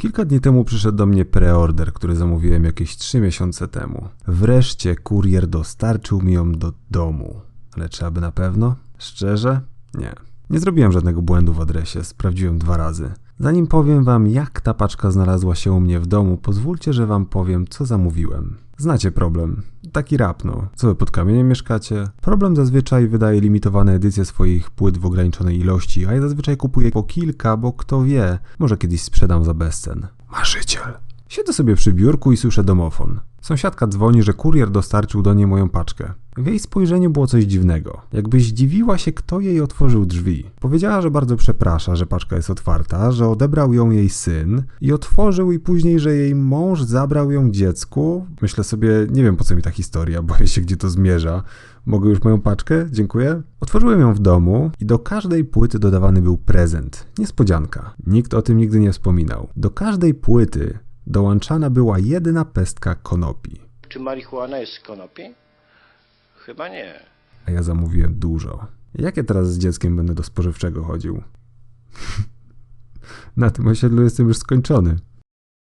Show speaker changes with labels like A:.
A: Kilka dni temu przyszedł do mnie preorder, który zamówiłem jakieś 3 miesiące temu. Wreszcie kurier dostarczył mi ją do domu. Ale czy aby na pewno? Szczerze? Nie. Nie zrobiłem żadnego błędu w adresie, sprawdziłem dwa razy. Zanim powiem wam, jak ta paczka znalazła się u mnie w domu, pozwólcie, że wam powiem, co zamówiłem. Znacie problem. Taki rap, no. Co wy pod kamieniem mieszkacie? Problem zazwyczaj wydaje limitowane edycje swoich płyt w ograniczonej ilości, a ja zazwyczaj kupuję po kilka, bo kto wie, może kiedyś sprzedam za bezcen. Marzyciel. Siedzę sobie przy biurku i słyszę domofon. Sąsiadka dzwoni, że kurier dostarczył do niej moją paczkę. W jej spojrzeniu było coś dziwnego. Jakby zdziwiła się, kto jej otworzył drzwi. Powiedziała, że bardzo przeprasza, że paczka jest otwarta, że odebrał ją jej syn i otworzył i później, że jej mąż zabrał ją dziecku. Myślę sobie, nie wiem po co mi ta historia, boję się gdzie to zmierza. Mogę już moją paczkę? Dziękuję. Otworzyłem ją w domu i do każdej płyty dodawany był prezent. Niespodzianka. Nikt o tym nigdy nie wspominał. Do każdej płyty dołączana była jedyna pestka konopi.
B: Czy marihuana jest z konopi? Chyba nie.
A: A ja zamówiłem dużo. Jak ja teraz z dzieckiem będę do spożywczego chodził? Na tym osiedlu jestem już skończony.